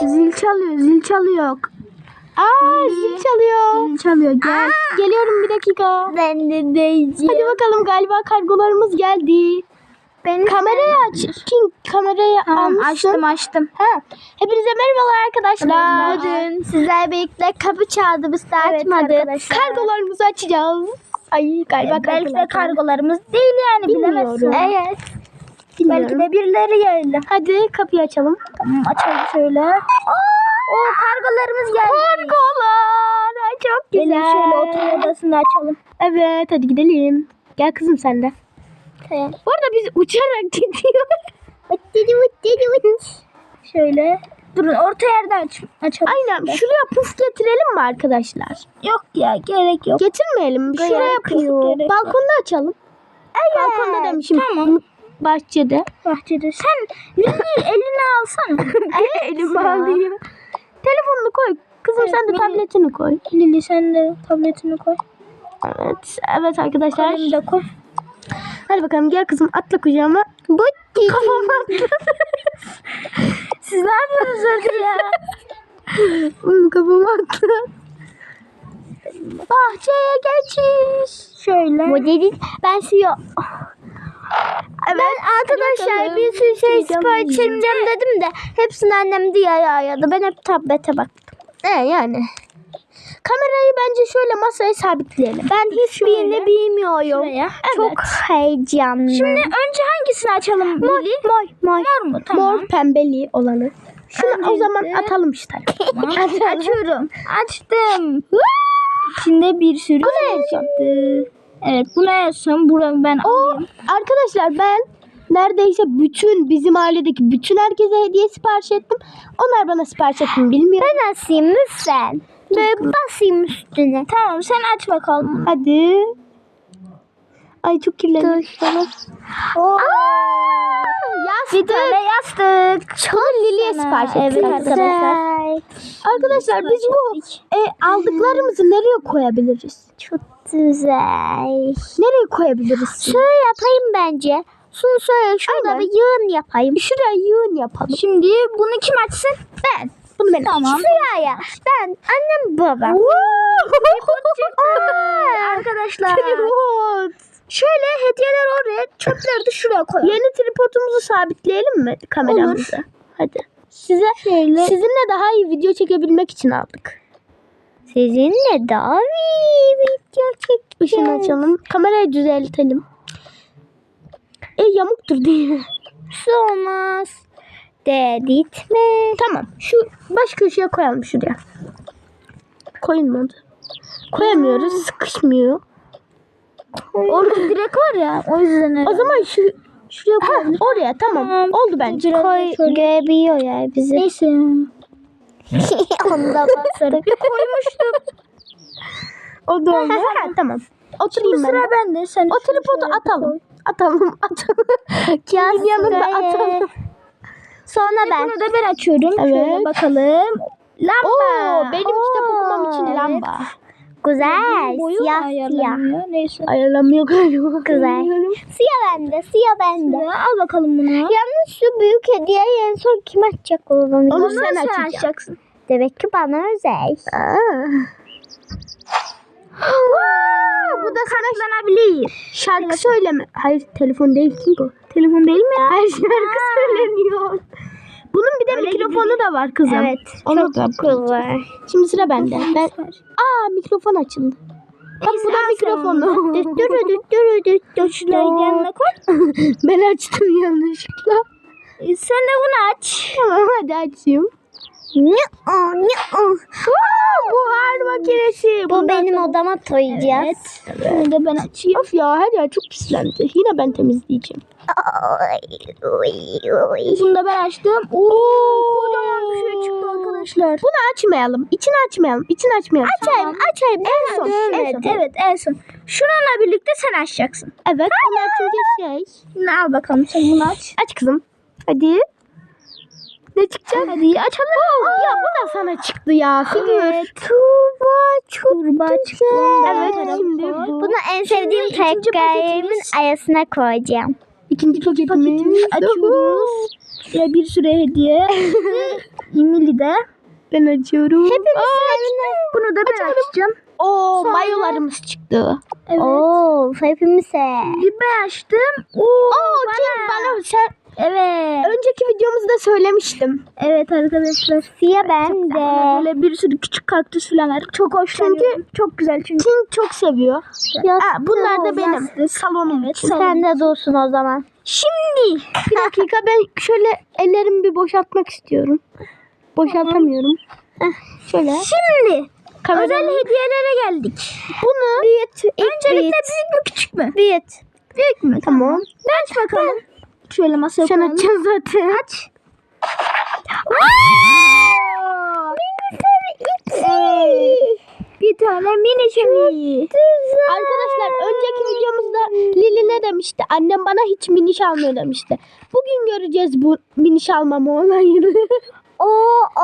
Zil çalıyor, zil çalıyor. Aa, zil çalıyor. Zil çalıyor. Gel. Geliyorum bir dakika. Ben de diyeceğim. Hadi bakalım galiba kargolarımız geldi. Ben Kamerayı aç. King kamerayı Tamam, almışsın. açtım açtım. Ha. Hepinize merhabalar arkadaşlar. Bugün sizler birlikte kapı çaldı biz de Evet açmadık. Kargolarımızı açacağız. Ay galiba Belki de kargolar. kargolarımız değil yani Bilmiyorum. bilemezsin. Evet. Bilmiyorum. Belki de birileri geldi. Hadi kapıyı açalım. Tamam açalım şöyle. Oo kargolarımız geldi. Kargolar. Ay çok güzel. Gelin şöyle oturma odasını açalım. Evet hadi gidelim. Gel kızım sen de. Tamam. Bu arada biz uçarak gidiyoruz. Şöyle. Durun orta yerde aç, açalım. Aynen şuraya puf getirelim mi arkadaşlar? Yok ya gerek yok. Getirmeyelim? Gerek Şuraya puf. Balkonda açalım. Balkonda demişim. Tamam. Bahçede. Bahçede. Sen Lili eline alsana. Elimi ya. alayım. Telefonunu koy. Kızım Evet, sen de Lili. tabletini koy. Lili sen de tabletini koy. Evet. Evet arkadaşlar. Kalemi de koy. Hadi bakalım gel kızım atla kucağıma. Bu Kafama atla. Siz ne yapıyorsunuz orada ya? Hmm, Kafama atla. Bahçeye geçiş. Şöyle. Bu dedi ben siyo. Ben arkadaşlar bir sürü şey sipariş edeceğim dedim de hepsini annem diye ayarladı. Ben hep tablete baktım. E yani. Kamerayı bence şöyle masaya sabitleyelim. Ben hiçbirini bilmiyorum. Şuraya. Çok heyecanlı. Şimdi önce hangisini açalım Mor, mor, mor. Mor mu? Tamam. Mor pembeli olanı. Şunu o zaman atalım işte. Açıyorum. Açtım. İçinde bir sürü şey çıktı. Evet bu ne yazsın? Buramı ben O alayım. arkadaşlar ben neredeyse bütün bizim ailedeki bütün herkese hediye sipariş ettim. Onlar bana sipariş etti mi bilmiyorum. Ben açayım lütfen. Böyle basayım üstüne. Tamam sen aç bakalım. Hadi. Ay çok kirlendim. Oo. Yastık. Bir tane yastık. Çok Lili'ye sipariş ettik Evet arkadaşlar. Arkadaşlar biz bu e, aldıklarımızı nereye koyabiliriz? Çok güzel. Nereye koyabiliriz? Şöyle yapayım bence. Şunu şöyle şurada Aynen. bir yığın yapayım. Şuraya yığın yapalım. Şimdi bunu kim açsın? Ben. Bunu ben Tamam. Sıraya. Ben, annem, babam. Arkadaşlar. Tripod. Şöyle hediyeler oraya, çöpleri de şuraya koyalım. Yeni tripodumuzu sabitleyelim mi kameramızı? Hadi. Size Şöyle. sizinle daha iyi video çekebilmek için aldık. Sizinle daha iyi video çekeceğiz. Işını açalım. Kamerayı düzeltelim. E yamuktur diye. Su olmaz. Dedirtme. Tamam. Şu baş köşeye koyalım şuraya. Koyulmadı. Koyamıyoruz. Sıkışmıyor. Orada direkt var ya. O yüzden O zaman şu şuraya koyalım. Oraya tamam. Oldu bence. Koy görebiliyor ya bizi. Neyse. Onu da basarım. Koymuştum. O da oldu. tamam. Oturayım ben. Sıra bende. Sen O tripodu atalım. Atalım. Atalım. Kimin yanında atalım. Sonra ben. Bunu da ben açıyorum. Evet. Şöyle bakalım. Lamba. Oo, benim kitap okumam için evet. lamba. Güzel. Boyu Siyah siyah. Neyse. Ayarlamıyor galiba. Güzel. Siyah bende. Siyah bende. Al bakalım bunu. Yalnız şu büyük hediyeyi en son kim açacak zaman? Onu sen açacaksın. Demek ki bana özel. Aa. Bu da saklanabilir. Şarkı söyleme. Hayır telefon değil ki bu. Telefon değil mi ya? Hayır şarkı söyleniyor. Bunun bir de mikrofonu da var kızım. Evet. Onu çok da güzel. Şimdi sıra bende. Ben... Aa mikrofon açıldı. Bak bu da mikrofonu. Düttürü düttürü düttürü. Şurayı yanına koy. ben açtım yanlışlıkla. E, Sen de bunu aç. Tamam hadi açayım. Ne o ne o. Aa, buhar makinesi. Bu Bundan benim sonra- odama koyacağız. Evet. Bunu da ben açayım. Of ya her yer çok pislendi. Yine ben temizleyeceğim. Bunu da ben açtım. Oo, kocaman bir şey çıktı arkadaşlar. Bunu açmayalım. İçini açmayalım. İçini açmayalım. Açayım, açayım. En son, en Evet, son. evet, en son. Şununla birlikte sen açacaksın. Evet. Onu açınca şey. Şimdi al bakalım sen bunu aç. Aç kızım. Hadi. Ne çıkacak? Hadi açalım. ya bu da sana çıktı ya. Figür. Evet. Tuğba çok Turba çıktı. Evet şimdi bu. Bunu en sevdiğim paketimiz. arasına koyacağım. İkinci paketimiz. Açıyoruz. Şuraya bir sürü hediye. Emily de. Ben açıyorum. Hepimizin evine. Bunu da ben açacağım. Oo Sonra- mayolarımız çıktı. Evet. Oo, hepimize. Bir ben açtım. Oo, Oo King bana sen Evet. önceki videomuzda söylemiştim. Evet arkadaşlar. Siyah ben de. Böyle bir sürü küçük kaktüs falan var. Çok hoşlanıyorum. Çünkü çok güzel çünkü. King çok seviyor. Aa, bunlar da benim. Salonum için. Sen de dursun o zaman. Şimdi bir dakika ben şöyle ellerimi bir boşaltmak istiyorum. Boşaltamıyorum. Heh, şöyle. Şimdi Kameranın- özel hediyelere geldik. Bunu Büyüt. Öncelikle büyük mü küçük mü? Büyüt. Büyük mü? Tamam. Ben bakalım. Şöyle masaya sen koyalım. açacaksın zaten. Aç. Bir tane mini çevi. Arkadaşlar önceki videomuzda Lili ne demişti? Annem bana hiç miniş almıyor demişti. Bugün göreceğiz bu miniş almama olayını. O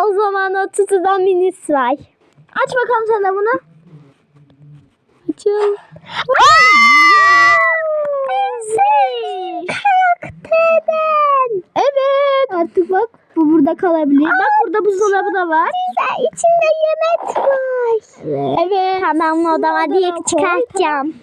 o zaman o tutudan minis var. Aç bakalım sen de bunu. Açın. Karakterden. Evet. Artık bak bu burada kalabilir. Bak burada buzdolabı da var. Güzel içinde yemek var. Evet. Tamam odama diye çıkartacağım.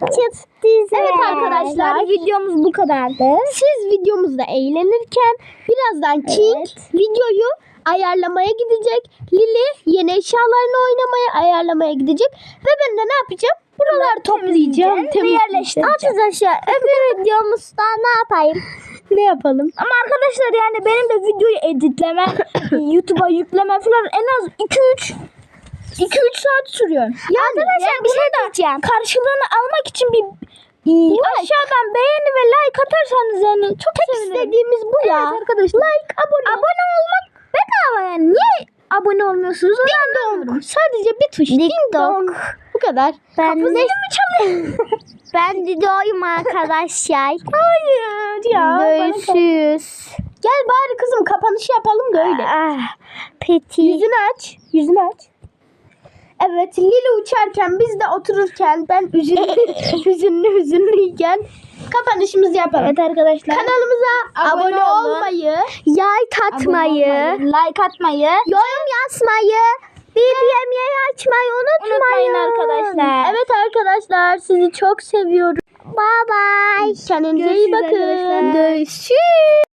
Çok güzel. Evet arkadaşlar. videomuz bu kadardı. Siz videomuzda eğlenirken birazdan King videoyu ayarlamaya gidecek. Lili yeni eşyalarını oynamaya ayarlamaya gidecek. Ve ben de ne yapacağım? Buraları toplayacağım. Ve temizleyeceğim. Arkadaşlar öbür videomuzda ne yapayım? Ne yapalım? Ama arkadaşlar yani benim de videoyu editleme, YouTube'a yükleme falan en az 2-3 2-3 saat sürüyor. Yani, arkadaşlar yani bir şey diyeceğim. Karşılığını almak için bir e, aşağıdan beğeni ve like atarsanız yani çok sevinirim. istediğimiz bu ya. Evet arkadaşlar. Like, abone. Abone olmak bedava yani. Niye abone olmuyorsunuz? Onu anlamıyorum. Sadece bir tuş. Ding dong. Bu kadar. Ben Kapı de- mi çalıyor? Ben Dido'yum arkadaşlar. Hayır ya. Görüşürüz. Gel bari kızım kapanışı yapalım da öyle. Ah, peki. Yüzünü aç. Yüzünü aç. Evet Lili uçarken biz de otururken ben üzünlü hüzünlü hüzünlüyken kapanışımızı yapalım. Evet arkadaşlar. Kanalımıza abone, Abone olun. olmayı, like atmayı, like atmayı, yorum yazmayı, bildirimleri açmayı unutmayın. arkadaşlar. Evet arkadaşlar sizi çok seviyorum. Bye bye. Kendinize iyi bakın. Görüşürüz.